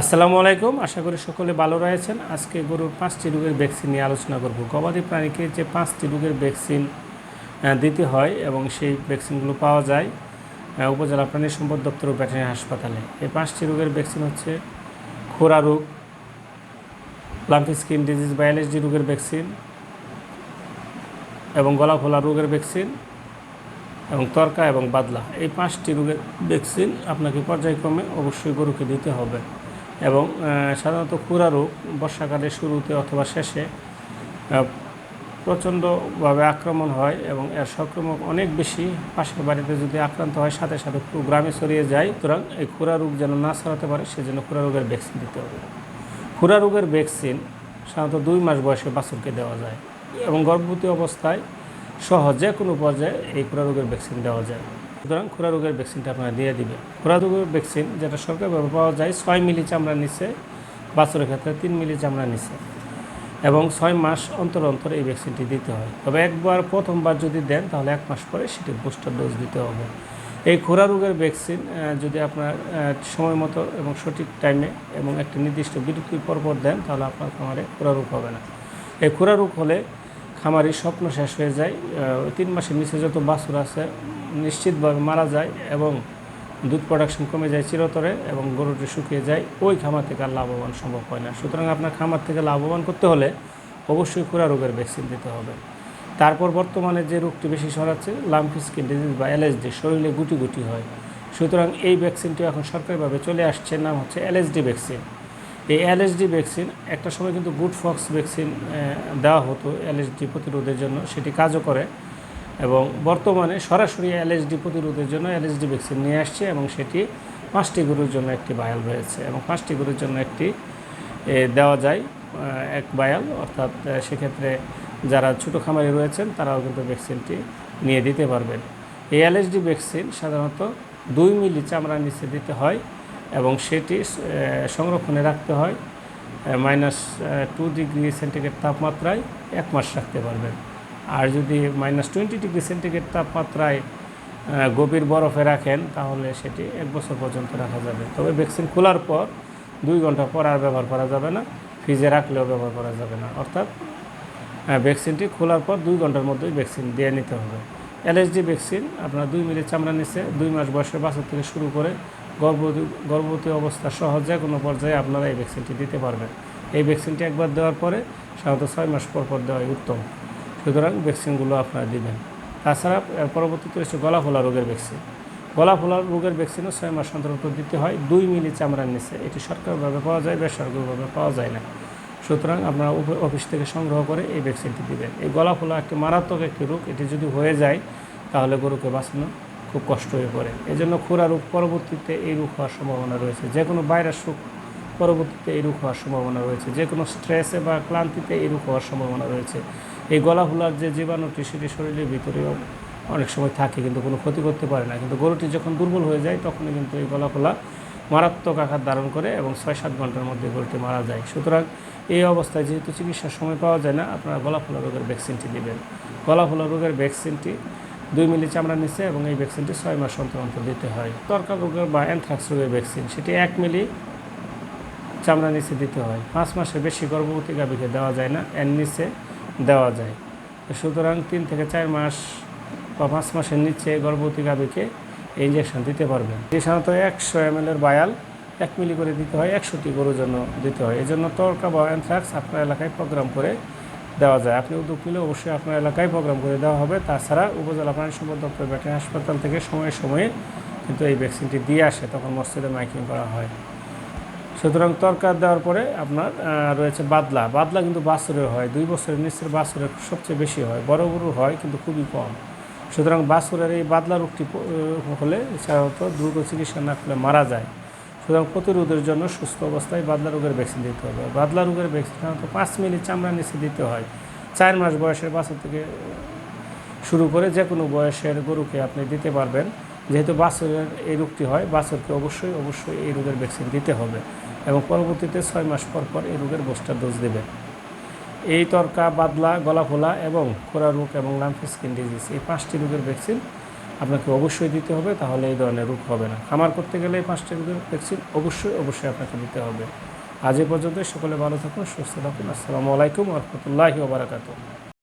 আসসালামু আলাইকুম। আশা করি সকলে ভালো রয়েছেন। আজকে গরুর পাঁচটি রোগের ভ্যাকসিন নিয়ে আলোচনা করব। গবাদি প্রাণীকে যে পাঁচটি রোগের ভ্যাকসিন দিতে হয় এবং সেই ভ্যাকসিনগুলো পাওয়া যায় উপজেলা প্রাণী সম্পদ দপ্তর ও ভেটেরিনারি হাসপাতালে। এই পাঁচটি রোগের ভ্যাকসিন হচ্ছে খোরা রোগ লাম্পি স্কিন ডিজিজ বা এলএসডি রোগের ভ্যাকসিন এবং গলা ফোলা রোগের ভ্যাকসিন এবং তরকা এবং বাদলা। এই পাঁচটি রোগের ভ্যাকসিন আপনাকে পর্যায়ক্রমে অবশ্যই গরুকে দিতে হবে। এবং সাধারণত খুরা রোগ বর্ষাকালের শুরুতে অথবা শেষে প্রচণ্ডভাবে আক্রমণ হয় এবং এর সংক্রমক অনেক বেশি পাশের বাড়িতে যদি আক্রান্ত হয়, সাথে সাথে পুরো গ্রামে ছড়িয়ে যায়। সুতরাং এই খুরা রোগ যেন না ছড়াতে পারে, সেজন্য খুরা রোগের ভ্যাকসিন দিতে হবে। খুরা রোগের ভ্যাকসিন সাধারণত দুই মাস বয়সে বাছুরকে দেওয়া যায় এবং গর্ভবতী অবস্থায় সহ যে কোনো পর্যায়ে এই খুরা রোগের ভ্যাকসিন দেওয়া যায়। সুতরাং খুরা রোগের ভ্যাকসিনটা আপনারা দিয়ে দিবেন। খুরা রোগের ভ্যাকসিন যেটা সরকারিভাবে পাওয়া যায়, ছয় মিলি চামড়া নিচে, বাছুরের ক্ষেত্রে তিন মিলি চামড়া নিচে এবং ছয় মাস অন্তর অন্তর এই ভ্যাকসিনটি দিতে হয়। তবে একবার, প্রথমবার যদি দেন, তাহলে এক মাস পরে সেটি বুস্টার ডোজ দিতে হবে। এই খোরা রোগের ভ্যাকসিন যদি আপনার সময় মতো এবং সঠিক টাইমে এবং একটি নির্দিষ্ট বিরতির পরপর দেন, তাহলে আপনার খামারে খোরা রোগ হবে না। এই খোরা রোগ হলে খামারির স্বপ্ন শেষ হয়ে যায়। তিন মাসের নিচে যত বাছুর আছে নিশ্চিতভাবে মারা যায় এবং দুধ প্রোডাকশন কমে যায় চিরতরে এবং গরুটি শুকিয়ে যায়, ওই খামার থেকে আর লাভবান সম্ভব হয় না। সুতরাং আপনার খামার থেকে লাভবান করতে হলে অবশ্যই খুরা রোগের ভ্যাকসিন দিতে হবে। তারপর বর্তমানে যে রোগটি বেশি সরাচ্ছে লাম্পি স্কিন ডিজিজ বা এলএসডি শরীরে গুটি গুটি হয়। সুতরাং এই ভ্যাকসিনটি এখন সরকারিভাবে চলে আসছে, নাম হচ্ছে এলএসডি ভ্যাকসিন এই এলএসডি ভ্যাকসিন একটা সময় কিন্তু গুড ফক্স ভ্যাকসিন দেওয়া হতো এলএসডি প্রতিরোধের জন্য, সেটি কাজও করে। এবং বর্তমানে সরাসরি এলএসডি প্রতিরোধের জন্য এলএসডি ভ্যাকসিন নিয়ে আসছে এবং সেটি পাঁচটি গরুর জন্য একটি বায়াল রয়েছে এবং পাঁচটি গরুর জন্য একটি দেওয়া যায় এক বায়াল অর্থাৎ সেক্ষেত্রে যারা ছোটো খামারি রয়েছেন, তারাও কিন্তু ভ্যাকসিনটি নিয়ে দিতে পারবেন। এই এলএসডি ভ্যাকসিন সাধারণত দুই মিলি চামড়ার নিচে দিতে হয় এবং সেটি সংরক্ষণে রাখতে হয় মাইনাস টু ডিগ্রি সেন্টিগ্রেড তাপমাত্রায় এক মাস রাখতে পারবেন। আর যদি মাইনাস টোয়েন্টি ডিগ্রি সেন্টিগ্রেড তাপমাত্রায় গভীর বরফে রাখেন, তাহলে সেটি এক বছর পর্যন্ত রাখা যাবে। তবে ভ্যাকসিন খোলার পর দুই ঘণ্টা পর আর ব্যবহার করা যাবে না ফ্রিজে রাখলেও ব্যবহার করা যাবে না। অর্থাৎ ভ্যাকসিনটি খোলার পর দুই ঘণ্টার মধ্যেই ভ্যাকসিন দিয়ে নিতে হবে। এলএসডি ভ্যাকসিন আপনার দুই মিলি চামড়া নিচে, দুই মাস বয়সের বাছর থেকে শুরু করে গর্ভবতী গর্ভবতী অবস্থা সহ যে কোনো পর্যায়ে আপনারা এই ভ্যাকসিনটি দিতে পারবেন। এই ভ্যাকসিনটি একবার দেওয়ার পরে সাধারণত ছয় মাস পর পর দেওয়াই উত্তম। সুতরাং ভ্যাকসিনগুলো আপনারা দিবেন তাছাড়া, এর পরবর্তীতে রয়েছে গলা ফোলা রোগের ভ্যাকসিন। গলা ফোলা রোগের ভ্যাকসিনও ছয় মাস অন্তর দিতে হয়, দুই মিলি চামড়ার নিচে। এটি সরকারিভাবে পাওয়া যায়, বেসরকারিভাবে পাওয়া যায় না। সুতরাং আপনারা অফিস থেকে সংগ্রহ করে এই ভ্যাকসিনটি দিবেন। এই গলা ফোলা একটি মারাত্মক একটি রোগ। এটি যদি হয়ে যায়, তাহলে গরুকে বাঁচানো খুব কষ্ট হয়ে পড়ে। এই জন্য খুরা রোগ পরবর্তীতে এই রোগ হওয়ার সম্ভাবনা রয়েছে। যে কোনো ভাইরাস রোগ পরবর্তীতে এই রোগ হওয়ার সম্ভাবনা রয়েছে। যে কোনো স্ট্রেসে বা ক্লান্তিতে এই রোগ হওয়ার সম্ভাবনা রয়েছে। এই গলা ফোলার যে জীবাণুটি সেটি শরীরের ভিতরেও অনেক সময় থাকে, কিন্তু কোনো ক্ষতি করতে পারে না। কিন্তু গরুটি যখন দুর্বল হয়ে যায়, তখনই কিন্তু এই গলা ফোলা মারাত্মক আঘাত ধারণ করে এবং ছয় সাত ঘণ্টার মধ্যে গরুটি মারা যায়। সুতরাং এই অবস্থায় যেহেতু চিকিৎসার সময় পাওয়া যায় না, আপনারা গলা ফোলা রোগের ভ্যাকসিনটি দিবেন গলা ফোলা রোগের ভ্যাকসিনটি দুই মিলি চামড়া নিচে এবং এই ভ্যাকসিনটি ছয় মাস অন্তর অন্তর দিতে হয়। তর্কা রোগের বা অ্যানথ্রাক্স রোগের ভ্যাকসিন, সেটি এক মিলি চামড়া নিচে দিতে হয়। পাঁচ মাসের বেশি গর্ভবতী গাভীকে দেওয়া যায় না, এর নিচে দেওয়া যায়। সুতরাং তিন থেকে চার মাস বা পাঁচ মাসের নিচে গর্ভবতী গাভীকে ইঞ্জেকশন দিতে পারবেন। এই সাধারণত একশো এম এর বায়াল এক মিলি করে দিতে হয়, একশোটি গরুর জন্য দিতে হয়। এই জন্য তর্কা বা অ্যানথ্রাক্স আপনার এলাকায় প্রোগ্রাম করে দেওয়া যায়। আপনি উদ্যোগ নিলে অবশ্যই আপনার এলাকায় প্রোগ্রাম করে দেওয়া হবে। তাছাড়া উপজেলা প্রাণী সম্পদ দপ্তর ব্যাটারি হাসপাতাল থেকে সময়ে সময়ে কিন্তু এই ভ্যাকসিনটি দিয়ে আসে, তখন মসজিদে মাইকিং করা হয়। সুতরাং তরকার দেওয়ার পরে আপনার রয়েছে বাদলা। বাদলা কিন্তু বাছুরের হয়। দুই বছরের নিচের বাছুরের সবচেয়ে বেশি হয়। বড় গরু হয় কিন্তু খুবই কম। সুতরাং বাছুরের এই বাদলা রোগটি হলে সাধারণত দ্রুত চিকিৎসা না করলে মারা যায়। সুতরাং প্রতিরোধের জন্য সুস্থ অবস্থায় বাদলা রোগের ভ্যাকসিন দিতে হবে। বাদলা রোগের ভ্যাকসিন সাধারণত পাঁচ মিনিট চামড়া নিচে দিতে হয়। চার মাস বয়সের বাছুর থেকে শুরু করে যে কোনো বয়সের গরুকে আপনি দিতে পারবেন। যেহেতু বাছুরের এই রোগটি হয় বাছুরকে অবশ্যই অবশ্যই এই রোগের ভ্যাকসিন দিতে হবে এবং পরবর্তীতে ছয় মাস পর পর এই রোগের বুস্টার ডোজ দেবেন এই তরকা, বাদলা গলা ফোলা এবং খোরা রোগ এবং লাম্পি স্কিন ডিজিজ এই পাঁচটি রোগের ভ্যাকসিন আপনাকে অবশ্যই দিতে হবে, তাহলে এই ধরনের রোগ হবে না। খামার করতে গেলে এই পাঁচটি রোগের ভ্যাকসিন অবশ্যই অবশ্যই আপনাকে দিতে হবে। আজ এ পর্যন্ত সকলে ভালো থাকুন, সুস্থ থাকুন। আসসালামু আলাইকুম রহমতুল্লাহি ওবরাকাতুহ